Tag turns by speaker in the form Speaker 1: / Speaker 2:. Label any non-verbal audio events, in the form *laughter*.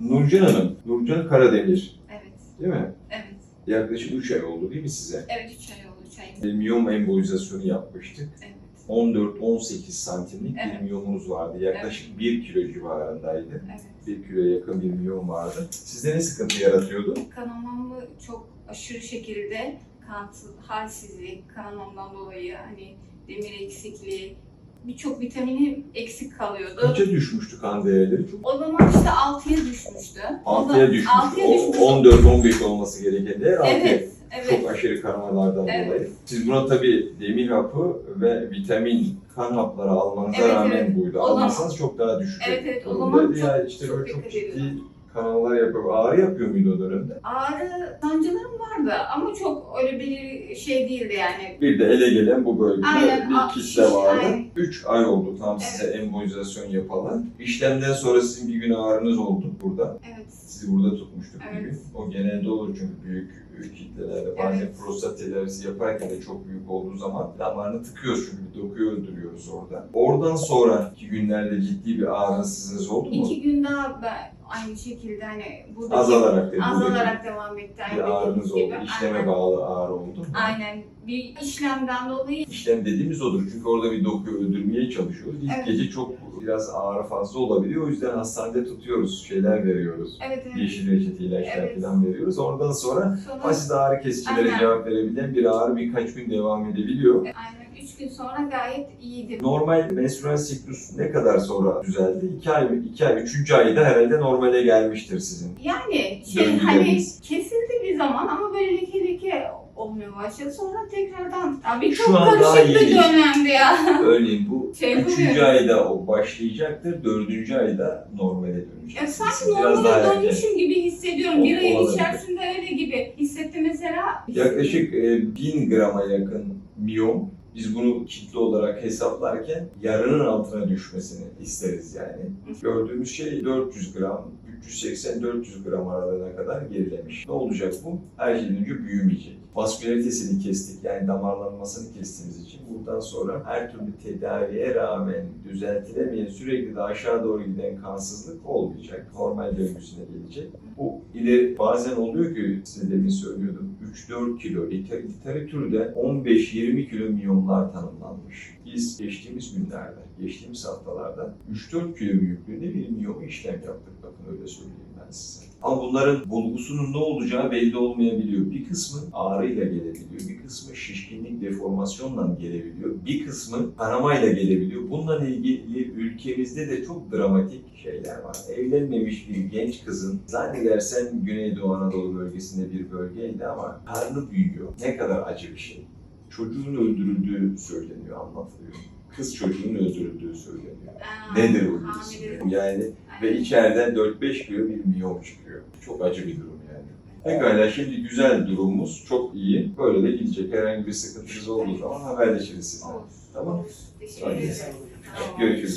Speaker 1: Nurcan Hanım, Nurcan Karademir
Speaker 2: Evet.
Speaker 1: değil mi?
Speaker 2: Evet.
Speaker 1: Yaklaşık 3 ay oldu değil mi size?
Speaker 2: Evet 3 ay oldu 3 ay.
Speaker 1: Miyom embolizasyonu yapmıştık.
Speaker 2: Evet.
Speaker 1: 14-18 santimlik
Speaker 2: Evet.
Speaker 1: bir miyomunuz vardı. Yaklaşık 1 kilo civarındaydı.
Speaker 2: Evet.
Speaker 1: 1 kiloya yakın bir miyom vardı. Sizde ne sıkıntı yaratıyordu?
Speaker 2: Kanamamı çok aşırı şekilde kansız, halsizlik, kanamamdan dolayı hani demir eksikliği, birçok vitamini eksik kalıyordu.
Speaker 1: Kaça düşmüştü kan değerleri? Çok
Speaker 2: O zaman işte 6'ya düşmüştü. O
Speaker 1: 6'ya
Speaker 2: da-
Speaker 1: düşmüş.
Speaker 2: altıya
Speaker 1: O-
Speaker 2: düşmüştü.
Speaker 1: 14-15 olması gereken değer 6'ya.
Speaker 2: Evet, evet.
Speaker 1: Çok aşırı kanamalardan
Speaker 2: Evet.
Speaker 1: dolayı. Siz buna tabii demir hapı ve vitamin kan hapları almanıza
Speaker 2: Evet,
Speaker 1: rağmen
Speaker 2: evet.
Speaker 1: buydu. Almasanız çok daha düşük.
Speaker 2: Evet, evet. O zaman çok-
Speaker 1: ya işte
Speaker 2: çok
Speaker 1: çok ciddi. Kanallar yapıp ağrı yapıyor muydu o dönemde?
Speaker 2: Ağrı, sancılarım vardı ama çok öyle bir şey değildi yani.
Speaker 1: Bir de ele gelen bu bölgede
Speaker 2: Aynen,
Speaker 1: bir kitle vardı.
Speaker 2: aynen.
Speaker 1: 3 ay oldu tam size embolizasyon yapalı. İşlemden sonra sizin bir gün ağrınız oldu burada.
Speaker 2: Evet.
Speaker 1: Sizi burada tutmuştuk bir
Speaker 2: Evet.
Speaker 1: gün. O genelde olur çünkü büyük büyük kitlelerde bazen
Speaker 2: Evet.
Speaker 1: prostat tedavisi yaparken de çok büyük olduğu zaman damarını tıkıyoruz çünkü bir dokuyu öldürüyoruz orada. Oradan sonraki günlerde ciddi bir ağrısızlığınız oldu mu?
Speaker 2: İki gün daha ben aynı şekilde hani buradaki
Speaker 1: Azalarak dedi.
Speaker 2: azalarak devam etti. Aynı
Speaker 1: bir ağrınız oldu.
Speaker 2: gibi.
Speaker 1: İşleme
Speaker 2: Aynen.
Speaker 1: bağlı ağrı oldu.
Speaker 2: Aynen. Bir işlemden dolayı
Speaker 1: İşlem dediğimiz odur. Çünkü orada bir dokuyu öldürmeye çalışıyoruz. İlk
Speaker 2: Evet.
Speaker 1: gece çok biraz ağrı fazla olabiliyor. O yüzden hastanede tutuyoruz. Şeyler veriyoruz.
Speaker 2: evet evet.
Speaker 1: Yeşil reçete ilaçlar
Speaker 2: Evet.
Speaker 1: falan veriyoruz. Oradan sonra
Speaker 2: Sonra
Speaker 1: basit ağrı kesicilere
Speaker 2: Aynen.
Speaker 1: cevap verebilen bir ağrı birkaç gün devam edebiliyor.
Speaker 2: aynen 3 gün sonra gayet iyiydi.
Speaker 1: Normal menstrual siklus ne kadar sonra düzeldi? 2 ay, 2 ay, 3. ayda herhalde normale gelmiştir sizin.
Speaker 2: Yani şey hani kesildi bir zaman ama böyle leke leke olmaya başladı. Sonra tekrardan. Abi
Speaker 1: Şu
Speaker 2: çok
Speaker 1: an daha
Speaker 2: karışık bir dönemdi ya.
Speaker 1: Örneğin bu *laughs*
Speaker 2: Şey
Speaker 1: 3.
Speaker 2: yapamıyorum.
Speaker 1: ayda o başlayacaktır, 4. ayda normale dönecek.
Speaker 2: Ya sanki
Speaker 1: biraz
Speaker 2: normale
Speaker 1: daha erken.
Speaker 2: dönmüşüm gibi hissediyorum.
Speaker 1: O-
Speaker 2: Bir ayın
Speaker 1: olabilir.
Speaker 2: içerisinde öyle gibi hissetti mesela.
Speaker 1: Yaklaşık e, 1000 grama yakın miyom. Biz bunu kitle olarak hesaplarken yarının altına düşmesini isteriz yani. Gördüğümüz şey 400 gram, 380-400 gram aralığına kadar gerilemiş. Ne olacak bu? Her şeyden büyümeyecek. Vaskülaritesini kestik yani damarlanmasını kestiğimiz için buradan sonra her türlü tedaviye rağmen düzeltilemeyen sürekli de aşağı doğru giden kansızlık olmayacak. Normal döngüsüne gelecek. Bu ileri bazen oluyor ki size demin söylüyordum 3-4 kilo liter, literatürde 15-20 kilo miyomlar tanımlanmış. Biz geçtiğimiz günlerde, geçtiğimiz haftalarda 3-4 kilo büyüklüğünde bir miyoma işlem yaptık. Bakın öyle söyleyeyim size. Ama bunların bulgusunun ne olacağı belli olmayabiliyor. Bir kısmı ağrıyla gelebiliyor, bir kısmı şişkinlik, deformasyonla gelebiliyor, bir kısmı kanamayla gelebiliyor. Bununla ilgili ülkemizde de çok dramatik şeyler var. Evlenmemiş bir genç kızın zannedersen Güneydoğu Anadolu bölgesinde bir bölgeydi ama karnı büyüyor. Ne kadar acı bir şey. Çocuğun öldürüldüğü söyleniyor, anlatılıyor. Kız çocuğun öldürüldüğü söyleniyor.
Speaker 2: Aa,
Speaker 1: Nedir bu birisi? Yani ve içeriden 4-5 kilo bir miyom çıkıyor. Çok acı bir durum yani. Pekala şimdi güzel durumumuz çok iyi. Böyle de gidecek. Herhangi bir sıkıntınız olduğu zaman haberleşiriz sizinle. Tamam.
Speaker 2: Tamam.
Speaker 1: Görüşürüz.